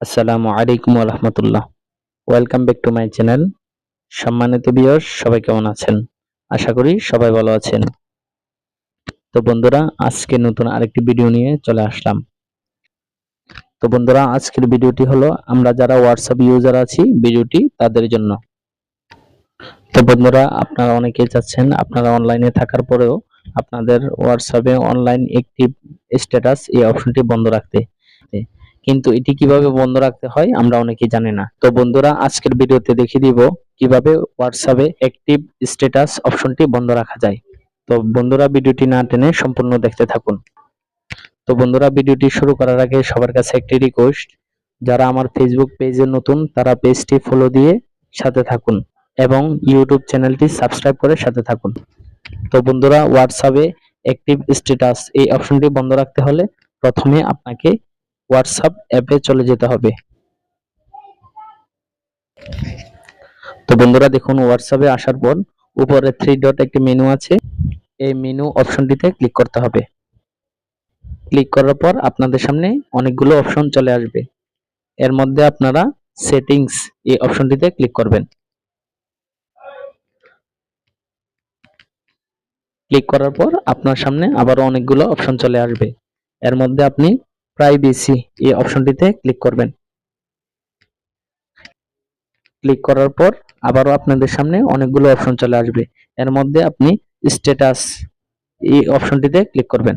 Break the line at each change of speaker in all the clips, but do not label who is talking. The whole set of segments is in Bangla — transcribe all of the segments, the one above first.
আসসালামু আলাইকুম রহমতুল্লাহ। Welcome back to my channel সম্মানিত বিয়স সবাই কেমন আছেন? আশা করি সবাই ভালো আছেন। তো বন্ধুরা, আজকে নতুন আরেকটি ভিডিও নিয়ে চলে আসলাম। তো বন্ধুরা, আজকের ভিডিওটি হলো, আমরা যারা হোয়াটসঅ্যাপ ইউজার আছি ভিডিওটি তাদের জন্য। তো বন্ধুরা, আপনারা অনেকেই চাচ্ছেন, আপনারা অনলাইনে থাকার পরেও আপনাদের হোয়াটসঅ্যাপে অনলাইন অ্যাক্টিভ স্ট্যাটাস এই অপশনটি বন্ধ রাখতে। কিন্তু এটি কীভাবে বন্ধ রাখতে হয় আমরা অনেকেই জানি না। তো বন্ধুরা, আজকের ভিডিওতে দেখিয়ে দিব কীভাবে হোয়াটসঅ্যাপে অ্যাক্টিভ স্ট্যাটাস অপশনটি বন্ধ রাখা যায়। তো বন্ধুরা, ভিডিওটি না টেনে সম্পূর্ণ দেখতে থাকুন। তো বন্ধুরা, ভিডিওটি শুরু করার আগে সবার কাছে একটি রিকোয়েস্ট যারা আমার ফেসবুক পেজে নতুন, তারা পেজটি ফলো দিয়ে সাথে থাকুন এবং ইউটিউব চ্যানেলটি সাবস্ক্রাইব করে সাথে থাকুন। তো বন্ধুরা হোয়াটসঅ্যাপে অ্যাক্টিভ স্ট্যাটাস এই অপশনটি বন্ধ রাখতে হলে প্রথমে আপনাকে হোয়াটসঅ্যাপ অ্যাপে চলে যেতে হবে। তো বন্ধুরা দেখুন, হোয়াটসঅ্যাপে আসার পর উপরে থ্রি ডট একটি মেনু আছে। এই মেনু অপশনটিতে ক্লিক করতে হবে। ক্লিক করার পর আপনাদের সামনে অনেকগুলো অপশন চলে আসবে। এর মধ্যে আপনারা সেটিংস এই অপশনটিতে ক্লিক করবেন। ক্লিক করার পর আপনার সামনে আবারও অনেকগুলো অপশন চলে আসবে। এর মধ্যে আপনি প্রাইভেসি এই অপশনটিতে ক্লিক করবেন। ক্লিক করার পর আবারও আপনাদের সামনে অনেকগুলো অপশন চলে আসবে। এর মধ্যে আপনি স্ট্যাটাস এই অপশনটিতে ক্লিক করবেন।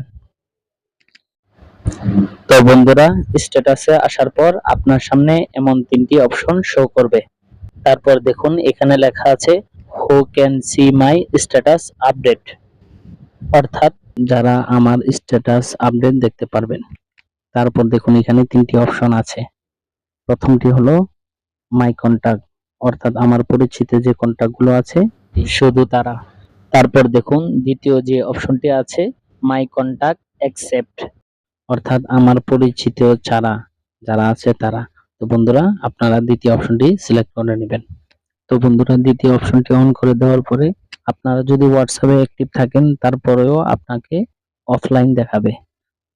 তো বন্ধুরা স্ট্যাটাসে আসার পর আপনার সামনে এমন তিনটি অপশন শো করবে। তারপর দেখুন, এখানে লেখা আছে who can see my status update অর্থাৎ যারা আমার স্ট্যাটাস আপডেট দেখতে পারবেন। তারপর দেখুন এখানে তিনটি অপশন আছে। প্রথমটি হলো মাই কন্টাক্ট অর্থাৎ আমার পরিচিত যে কন্টাক্টগুলো আছে, শুধু তারা। তারপর দেখুন, দ্বিতীয় যে অপশনটি আছে মাই কন্টাক্ট অ্যাকসেপ্ট অর্থাৎ আমার পরিচিত ছাড়া যারা আছে তারা। তো বন্ধুরা, আপনারা দ্বিতীয় অপশনটি সিলেক্ট করে নেবেন। তো বন্ধুরা, দ্বিতীয় অপশনটি অন করে দেওয়ার পরে আপনারা যদি হোয়াটসঅ্যাপে অ্যাক্টিভ থাকেন, তারপরেও আপনাকে অফলাইন দেখাবে।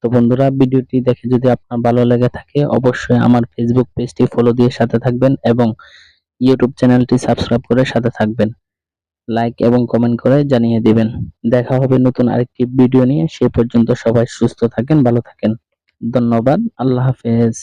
তো বন্ধুরা, ভিডিওটি দেখে যদি আপনার ভালো লেগে থাকে, অবশ্যই আমার ফেসবুক পেজটি ফলো দিয়ে সাথে থাকবেন এবং ইউটিউব চ্যানেলটি সাবস্ক্রাইব করে সাথে থাকবেন। লাইক এবং কমেন্ট করে জানিয়ে দিবেন। দেখা হবে নতুন আরেকটি ভিডিও নিয়ে। সে পর্যন্ত সবাই সুস্থ থাকেন, ভালো থাকেন। ধন্যবাদ। আল্লাহ হাফেজ।